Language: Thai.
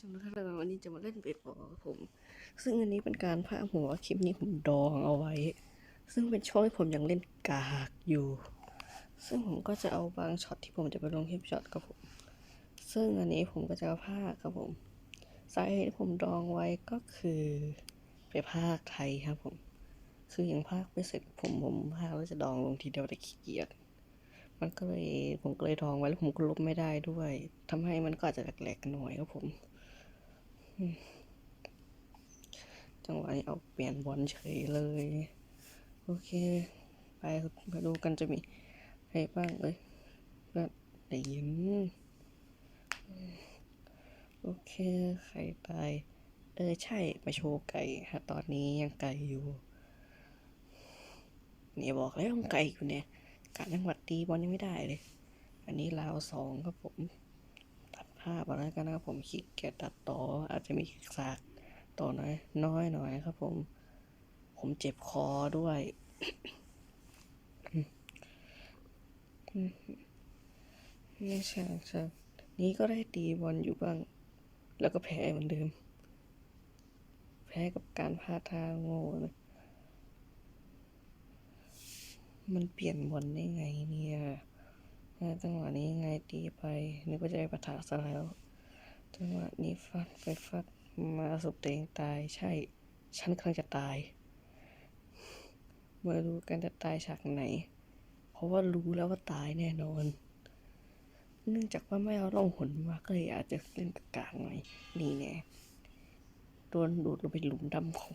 สำหรับท่านวันนี้จะมาเล่นเบสบอลครับผม ซึ่งอันนี้เป็นการพากหัวคลิปนี้ผมดองเอาไว้ ซึ่งเป็นช่วงที่ผมยังเล่นกากอยู่ ซึ่งผมก็จะเอาบางช็อตที่ผมจะไปลงคลิปช็อตครับผม ซึ่งอันนี้ผมก็จะเอาพากครับผมสาเหตุที่ผมดองไว้ก็คือไปพากไทยครับผม คืออยังพากไม่เสร็จผมผมพากแล้วจะดองลงทีเดียวแต่ขี้เกียจมันก็เลยผมก็เลยดองไว้แล้วผมก็ลบไม่ได้ด้วยทำให้มันก็อาจจะแหลกๆหน่อยครับผม จังหวะนี้เอาเปลี่ยนบอลเฉยเลย โอเค ไปมาดูกันจะมีใครบ้างเอ้ยเพื่อนได้ยินโอเคไข่ตาย เออ ใช่ มาโชว์ไก่ฮะตอนนี้ยังไก่อยู่เนี่ยบอกแล้วยังไก่อยู่เนี่ย การจังหวัดตีบอลยังไม่ได้เลย อันนี้ลาวสองครับผมาพอะไรกันนะครับผมขี้เกียจตัดต่อ อาจจะมีสากต่อน้อยน้อยหน่อยครับ ผม ผมเจ็บคอด้วย ไม่ใช่ใช่นี้ก็ได้ตีบอลอยู่บ้าง แล้วก็แพ้เหมือนเดิม แพ้กับการพลาดท่าโง่เลยมันเปลี่ยนบอลได้ไงเนี่ย จังหวะนี้ไงตีไปนึกว่าจะได้ปะทะซะแล้ว จังหวะนี้ฟัดไปฟัดมาสุบตัวเองตายใช่ ฉันกำลังจะตายมาดูกันจะตายฉากไหน เพราะว่ารู้แล้วว่าตายแน่นอน เนื่องจากว่าไม่เอาล่องหนมาก็เลยอาจจะเล่นกากๆหน่อยนี่แน่โดนดูดลงไปหลุมดำของ